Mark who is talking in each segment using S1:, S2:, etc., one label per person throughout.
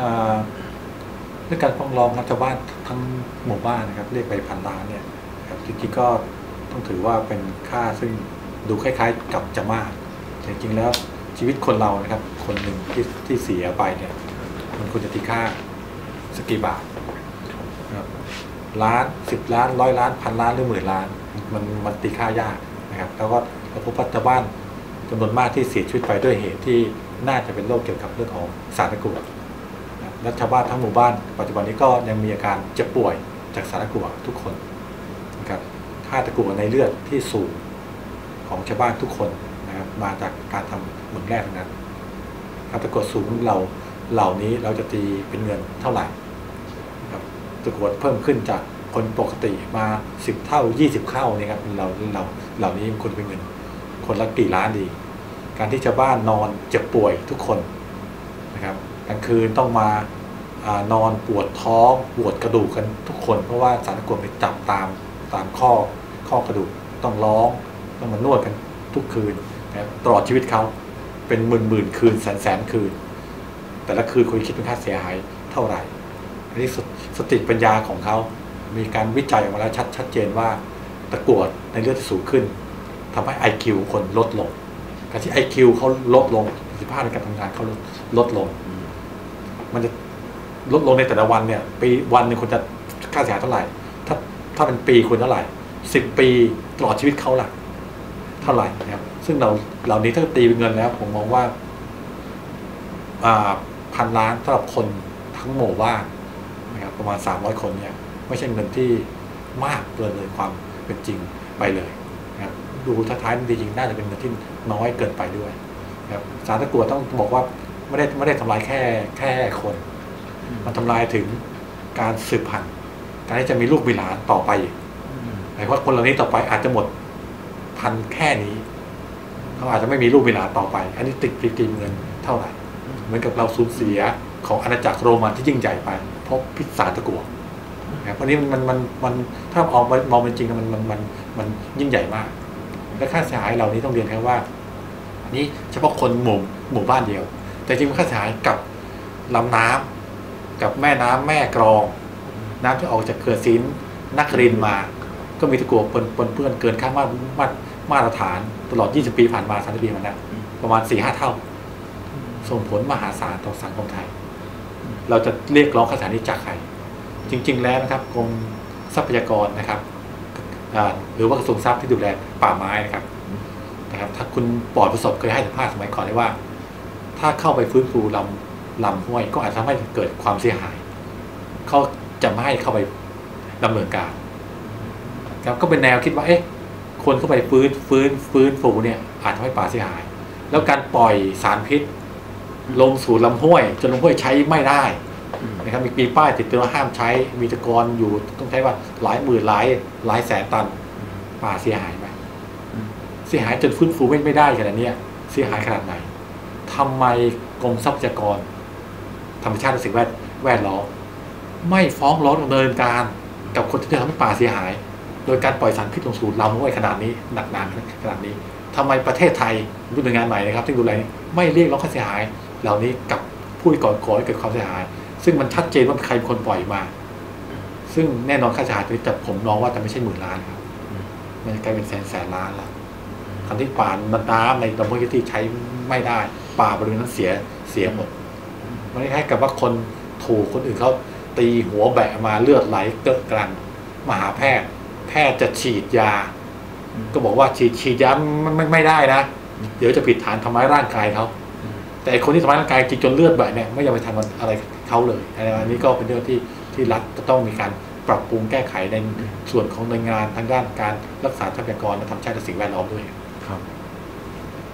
S1: อ่าเรื่องการฟ้องร้องรัฐบาลทั้งหมู่บ้านนะครับเรียกไปพันล้านเนี่ยครับจริงๆก็ต้องถือว่าเป็นค่าซึ่งดูคล้ายๆกับจะมากแต่จริงๆแล้วชีวิตคนเรานะครับ คนหนึ่งที่ที่เสียไปเนี่ยมันควรจะตีค่าสกี่บาทครับล้านสิบล้านร้อยล้านพันล้านหรือหมื่นล้าน มันมันตีค่ายากนะครับ แล้วก็เราพบว่าชาวบ้านจำนวนมากที่เสียชีวิตไปด้วยเหตุที่น่าจะเป็นโรคเกี่ยวกับเรื่องของสารตะกั่วนะครับ และชาวบ้านทั้งหมู่บ้าน ปัจจุบันนี้ก็ยังมีอาการเจ็บป่วยจากสารกั่วทุกคนนะครับค่าตะกั่วในเลือดที่สูงของชาวบ้านทุกคนนะครับมาจากการทำเหมืองแร่ทั้งนั้นค่าตะกรวสูงเราเหล่านี้เราจะตีเป็นเงินเท่าไหร่ครับตะกรวเพิ่มขึ้นจากคนปกติมา 10 เท่า 20 เท่านี่ครับเราเราเหล่านี้มันเป็นเงิน คนละกี่ล้านดี การที่ชาวบ้านนอนเจ็บป่วยทุกคนนะครับกลางคืนต้องมา อนอนปวดท้องปวดกระดูกกันทุกคน เพราะว่าสารตะกรวดไปจับตามตามข้อข้อกระดูกต้องร้องต้องมานวดกันทุกคืนนะตลอดชีวิตเขาเป็นหมื่นหมื่นคืนแสนแสนคืน แต่ละคืนคุณคิดเป็นค่าเสียหายเท่าไหร่อันนี้สติปัญญาของเขา มีการวิจัยออกมาแล้วชัดชัดเจนว่าตะกรวดในเลือดสูงขึ้นทำให้ IQ คนลดลง การที่ IQ เขาลดลงประสิทธิภาพในการทำงานเขาลดลดลงมันจะ ลดลงในแต่ละวันเนี่ย ปีวันหนึ่งคุณจะค่าเสียหายเท่าไหร่ ถ้าถ้าเป็นปีคุณเท่าไหร่สิบปีตลอดชีวิตเขาล่ะเท่าไหร่นะครับซึ่งเราเหล่านี้ถ้าตีเป็นเงินแล้ว ผมมองว่าพันล้านสำหรับคนทั้งหมู่บ้านนะครับประมาณสามร้อยคนเนี่ยไม่ใช่เงินที่มากเกินเลยความเป็นจริงไปเลยนะครับดูท้ายๆจริงๆน่าจะเป็นเงินที่น้อยเกินไปด้วยนะครับสารตะกัวต้องบอกว่าไม่ได้ไม่ได้ทำลายแค่แค่คน มันทำลายถึงการสืบพันธุ์การที่จะมีลูกมีหลานต่อไปหมายความว่าคนเหล่านี้ต่อไปอาจจะหมดพันธุ์แค่นี้เขาอาจจะไม่มีลูกมีหลานต่อไป อันนี้ติดตีเงินเท่าไหร่ เหมือนกับเราสูญเสียของอาณาจักรโรมันที่ยิ่งใหญ่ไป เพราะพิษสารตะกั่วนะครับวันนี้มันมันมันมนถ้ามองมองเป็นจริงมันมันมันมันยิ่งใหญ่มาก และค่าเสียหายเหล่านี้ต้องเรียนแค่ว่านี่เฉพาะคนหมู่หมู่บ้านเดียว แต่จริงค่าเสียหายกับลำน้ำ กับแม่น้ำแม่กรอง น้ำที่ออกจากเขื่อนซินนักรินมา ก็มีตะกั่วปนปนเปื้อนเกินค่ามามามาตรฐานตลอด 20 ปีผ่านมา30ปีมาแล้วประมาณ4-5เท่า ส่งผลมหาศาลต่อสังคมไทย เราจะเรียกร้องค่าสานี้จากใคร จริง ๆ แล้วนะครับกรมทรัพยากรนะครับหรือว่ากระทรวงทรัพย์ที่ดูแลป่าไม้นะครับนะครับ ถ้าคุณปลอดประสบเคยให้สัมภาษณ์สมัยก่อนเลยว่า ถ้าเข้าไปฟื้นฟูลำ ลำห้วยก็อาจจะทำให้เกิดความเสียหาย เขาจะไม่ให้เข้าไปดำเนินการครับก็เป็นแนวคิดว่าเอ๊ะคนเข้าไปฟื้นฟื้นฟื้นฟูเนี่ยอาจทำให้ป่าเสียหาย แล้วการปล่อยสารพิษ ลงสู่ลำห้วยจนลำห้วยใช้ไม่ได้นะครับมีปีป้ายติดตือนว่าห้ามใช้มีตะกอนอยู่ต้องใช้ว่าหลายหมื่นหลายหลายแสนตันป่าเสียหายไหมเสียหายจนฟื้นฟูไม่ได้ขนาดนี้เสียหายขนาดไหนทำไมกรมทรัพยากร ธรรมชาติและสิ่งแวดแวดล้อมไม่ฟ้องร้องดำเนินการกับคนที่ทำให้ป่าเสียหาย โดยการปล่อยสารพิษลงสู่ลำห้วยขนาดนี้หนักหนาขนาดนี้ทำไมประเทศไทยรูปหน่วยงานใหม่นะครับที่ดูแลไม่เรียกร้องค่าเสียหาย เหล่านี้กับผู้ที่ก่อก่อให้เกิดความเสียหาย ซึ่งมันชัดเจนว่าใครเป็นคนปล่อยมา ซึ่งแน่นอนค่าเสียหายตัวนี้แต่ผมมองว่าจะไม่ใช่หมื่นล้านครับมันกลายเป็นแสนแสนล้านละคำที่ป่านมันน้ำในลำห้วยที่ใช้ไม่ได้ ป่าบริเวณนั้นเสียเสียหมด มันคล้ายๆกับว่าคนถูกคนอื่นเขาตีหัวแบะมาเลือดไหลเกิดกรันมาหาแพทย์ แพทย์จะฉีดยา ก็บอกว่าฉีดฉีดยาไม่ไม่ไม่ได้นะ เดี๋ยวจะผิดฐานทำร้ายร่างกายเขาแต่ไอ้คนที่ทำร้ายร่างกายจริงจนเลือดแบะเนี่ยไม่ยอมไปทำอะไรเขาเลยอันนี้ก็เป็นเรื่องที่ที่รัฐจะต้องมีการปรับปรุงแก้ไขในส่วนของหน่วยงานทางด้านการรักษาทรัพยากรและธรรมชาติและสิ่งแวดล้อมด้วย
S2: ครับ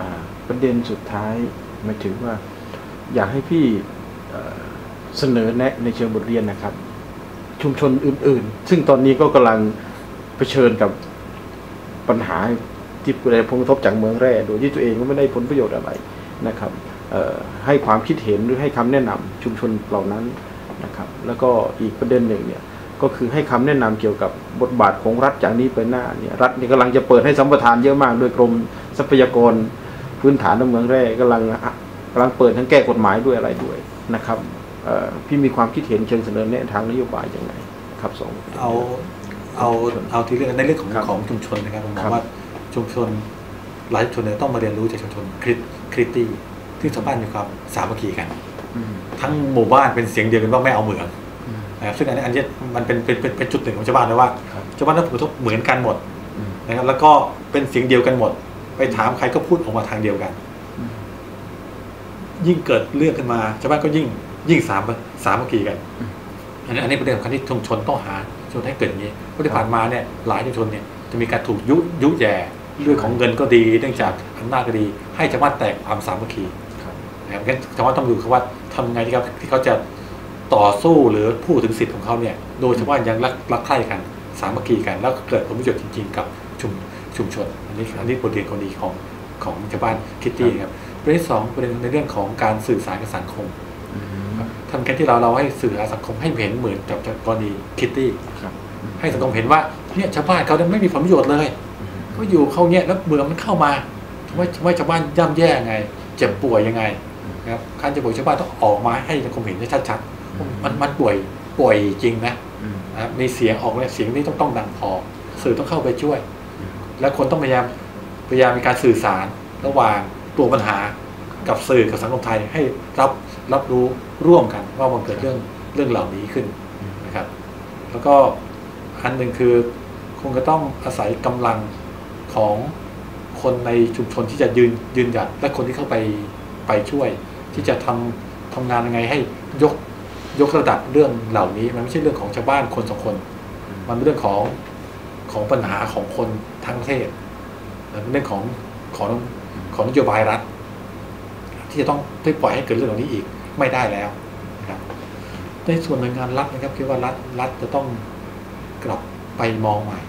S2: อ่าประเด็นสุดท้ายหมายถึงว่า อยากให้พี่ เสนอแนะในเชิงบทเรียนนะครับ ชุมชนอื่น ๆ ซึ่งตอนนี้ก็กำลังเผชิญกับปัญหาที่ได้ผลกระทบจากเมืองแร่ โดยที่ตัวเองก็ไม่ได้ผลประโยชน์อะไรนะครับให้ความคิดเห็นหรือให้คำแนะนำชุมชนเหล่านั้นนะครับ แล้วก็อีกประเด็นหนึ่งเนี่ยก็คือให้คำแนะนำเกี่ยวกับบทบาทของรัฐจากนี้ไปหน้าเนี่ยรัฐนี่กำลังจะเปิดให้สัมปทานเยอะมาก โดยกรมทรัพยากรพื้นฐานในเมืองแร่กำลัง กำลังเปิดทั้งแก้กฎหมายด้วยอะไรด้วยนะครับเอ่อพี่มีความคิดเห็นเชิงเสนอแนะทางนโยบายยังไงครับสอง
S1: เอาเอาเอาที่เรื่องในเรื่องของ
S2: ครับ
S1: ของชุมชนนะครับผมม
S2: ค
S1: อ
S2: รั
S1: ง
S2: บ
S1: ว่าชุมชนหลายชุมชนเนี่ยต้องมาเรียนรู้จากชุมชนคริสคริสตี้ที่ชาวบ้านมีความสามัคคีกัน
S2: อืม
S1: ทั้งหมู่บ้านเป็นเสียงเดียวกันว่าไม่เอาเหมือง
S2: อืม
S1: นะครับซึ่งอันนี้อันนี้มันเป็นเป็นเป็นเป็นจุดหนึ่งของชาวบ้านเลยว่า
S2: ครับ
S1: ชาวบ้านต้องผลกระทบเหมือนกันหมด
S2: อืม
S1: นะครับแล้วก็เป็นเสียงเดียวกันหมด ไปถามใครก็พูดออกมาทางเดียวกัน
S2: อืม
S1: ยิ่งเกิดเรื่องขึ้นมาชาวบ้านก็ยิ่งยิ่งสามสามัคคีกัน
S2: อืม
S1: อันนี้อันนี้เป็นเรื่องสำคัญที่ชุมชนต้องหาชนให้เกิดอย่างนี้เพราะที่ผ่านมาเนี่ยหลายชุมชนเนี่ยจะมีการถูกยุยุแย่เรื่องของเงินก็ดี เนื่องจากอำนาจก็ดี ให้ชาวบ้านแตกความสามัคคี
S2: ครับ
S1: นะครับงั้นชาวบ้านต้องดูเขาว่าทำไงที่เขาที่เขาจะต่อสู้หรือพูดถึงสิทธิ์ของเขาเนี่ย โดยชาวบ้านยังรักรักใคร่กัน สามัคคีกัน แล้วเกิดผลประโยชน์จริง ๆ กับชุมชุมชน อันนี้อันนี้บทเรียนคนดีของของชาวบ้านคิตตี้ครับ ประเด็นที่สองประเด็นในเรื่องของการสื่อสารกับสังคม
S2: อืม
S1: ทำแค่ที่เราเราให้สื่อสารสังคมให้เห็นเหมือนกับกรณีคิตตี้
S2: ครับอืม
S1: ให้สังคมเห็นว่าเนี่ยชาวบ้านเขาไม่มีผลประโยชน์เลย
S2: อืม
S1: เขาอยู่เขาเนี่ยแล้วเมืองมันเข้ามาทำให้ทำให้ชาวบ้านย่ำแย่ยังไง เจ็บป่วยยังไงนะครับการเจ็บป่วยชาวบ้านต้องออกมาให้สังคมเห็นได้ชัดๆว่ามันมันป่วยป่วยจริงนะ
S2: อืม
S1: นะครับมีเสียงออกเนี่ยเสียงนี้ต้องต้องดังพอสื่อต้องเข้าไปช่วย
S2: อืม
S1: และคนต้องพยายามพยายามมีการสื่อสารระหว่าง ตัวปัญหากับสื่อกับสังคมไทยให้รับรับรู้ร่วมกันว่ามันเกิดเรื่องเรื่องเหล่านี้ขึ้นนะครับ แล้วก็อันหนึ่งคือคงจะต้องอาศัยกำลังของคนในชุมชนที่จะยืนยืนหยัดและคนที่เข้าไปไปช่วย ที่จะทำทำงานยังไงให้ยกยกระดับเรื่องเหล่านี้ มันไม่ใช่เรื่องของชาวบ้านคนสองคน มันเป็นเรื่องของของปัญหาของคนทั้งประเทศเป็นเรื่องของของ ของนโยบายรัฐ ที่จะต้องไม่ปล่อยให้เกิดเรื่องเหล่านี้อีกไม่ได้แล้วนะครับในส่วนหน่วยงานรัฐนะครับคิดว่ารัฐรัฐจะต้องกลับไปมองใหม่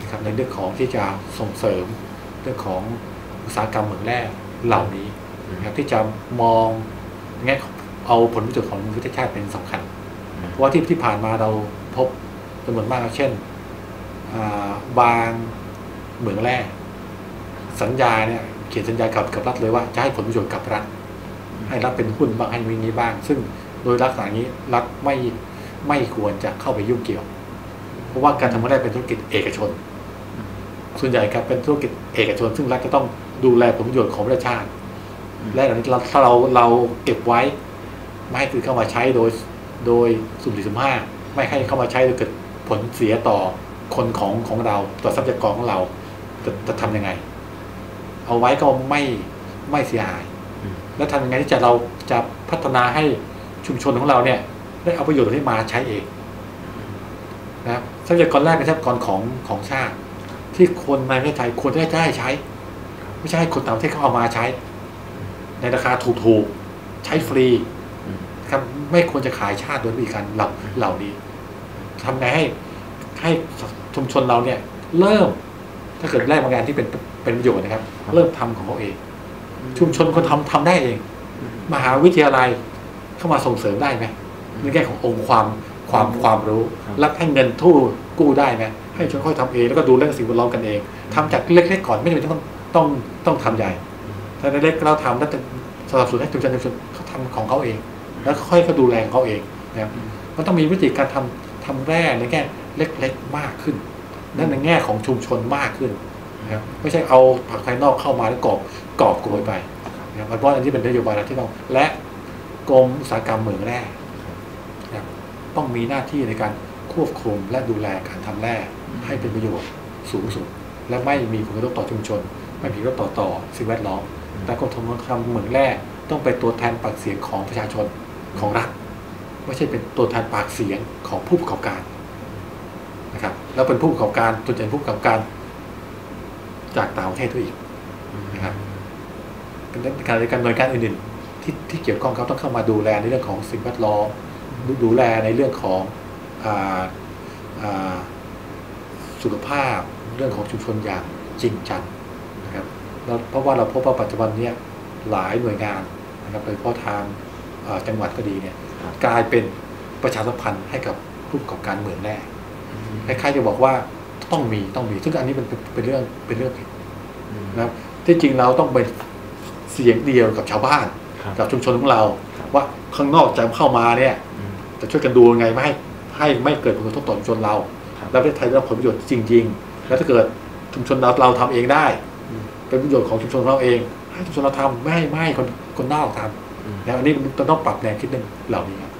S1: นะครับในเรื่องของที่จะส่งเสริมเรื่องของอุตสาหกรรมเหมืองแร่เหล่านี้นะครับที่จะมองแง่เอาผลประโยชน์ของประเทศชาติเป็นสำคัญ เพราะว่าที่ที่ผ่านมาเราพบจำนวนมากเช่น บางเหมืองแร่ สัญญาเนี่ยเขียนสัญญากับกับรัฐเลยว่าจะให้ผลประโยชน์กับรัฐ ให้รัฐเป็นหุ้นบ้างให้วินี้บ้าง ซึ่งโดยลักษณะนี้รัฐไม่ไม่ควรจะเข้าไปยุ่งเกี่ยว เพราะว่าการทำเหมืองแร่เป็นธุรกิจเอกชน ส่วนใหญ่ครับเป็นธุรกิจเอกชน ซึ่งรัฐก็ต้องดูแลผลประโยชน์ของประเทศชาติ และอันนี้เราถ้าเราเราเก็บไว้ไม่ให้คือเข้ามาใช้โดยโดยสุ่มสี่สุ่มห้าไม่ให้เข้ามาใช้โดยเกิดผลเสียต่อคนของของเราต่อทรัพยากรของเราจะจะทำยังไง เอาไว้ก็ไม่ไม่เสียหาย
S2: อืม
S1: แล้วทำยังไงที่จะเราจะพัฒนาให้ชุมชนของเราเนี่ยได้เอาประโยชน์ที่มาใช้เองนะครับทรัพยากรแรกเป็นทรัพยากรของของชาติ ที่คนในประเทศไทยควรจะได้ใช้ ไม่ใช่ให้คนต่างประเทศเขาเอามาใช้ ในราคาถูกๆใช้ฟรี
S2: อืม
S1: ครับไม่ควรจะขายชาติโดยวิธีการเหล่าเหล่านี้ทำไงให้ให้ชุมชนเราเนี่ย เริ่ม ถ้าเกิดแรกบางงานที่เป็นเป็นประโยชน์นะครับ เริ่มทำของเขาเอง ชุมชนคนทำทำได้เอง มหาวิทยาลัยเข้ามาส่งเสริมได้ไหมในแง่ขององค์ความความความรู้
S2: ครับ
S1: รับให้เงินทู่กู้ได้ไหมให้ชนค่อยทำเองแล้วก็ดูเรื่องสิ่งแวดล้อมกันเองทำจากเล็กๆก่อนไม่จำเป็นต้องต้องต้องทำใหญ่ถ้าเล็กๆเราทำแล้วจะสนับสนุนให้ชุมชนชุมชนเขาทำของเขาเอง แล้วค่อยเขาดูแลของเขาเองนะครับมันต้องมีวิธีการทำทำแร่ในแง่เล็ก ๆมากขึ้น และในแง่ของชุมชนมากขึ้นนะครับไม่ใช่เอาผักภายนอกเข้ามาแล้วกรอบกรอบโกยไปนะครับเพราะอันนี้เป็นนโยบายที่ต้องและกรมอุตสาหกรรมเหมืองแร่นะต้องมีหน้าที่ในการควบคุมและดูแลการทำแร่ให้เป็นประโยชน์สูงสุด และไม่มีผลกระทบต่อชุมชน ไม่มีผลกระทบต่อสิ่งแวดล้อมแต่กรมทำทำเหมืองแร่ต้องเป็นตัวแทนปากเสียงของประชาชนของรัฐไม่ใช่เป็นตัวแทนปากเสียงของผู้ประกอบการ แล้วเป็นผู้ประกอบการตัวแทนผู้ประกอบการ จากต่างประเทศด้วยอีกนะครับเป็นการในการหน่วยการอื่นๆที่ที่เกี่ยวข้องเขาต้องเข้ามาดูแลในเรื่องของสิ่งแวดล้อมดูดูแลในเรื่องของอาอ่าสุขภาพเรื่องของชุมชนอย่างจริงจังนะครับแล้วเพราะว่าเราพบว่าปัจจุบันเนี้หลายหน่วยงานนะครับโดยเฉพาะทางอ่าจังหวัดก็ดีเนี่ย
S2: ครับ
S1: กลายเป็นประชาสัมพันธ์ให้กับผู้ประกอบการเหมืองแร่ คล้ายๆจะบอกว่าต้องมีต้องมีซึ่งอันนี้มันเป็นเป็นเรื่องเป็นเรื่องผิดนะครับที่จริงเราต้องเป็นเสียงเดียวกับชาวบ้าน
S2: ครับ
S1: กับชุมชนของเรา
S2: ครับ
S1: ว่าข้างนอกจะเข้ามาเนี่ย
S2: อืม
S1: จะช่วยกันดูยังไงไม่ให้ให้ไม่เกิดผลกระทบต่อชุมชนเรา
S2: ครับ
S1: และประเทศไทยได้รับผลประโยชน์จริง ๆ แล้วถ้าเกิดชุมชนเราเราทำเองได้
S2: อืม
S1: เป็นประโยชน์ของชุมชนเราเอง ให้ชุมชนเราทำไม่ให้ไม่ให้คนคนนอกท
S2: อืมำ
S1: แล้วอันนี้มันต้องปรับแนวคิดเรื่องเหล่านี้ครับ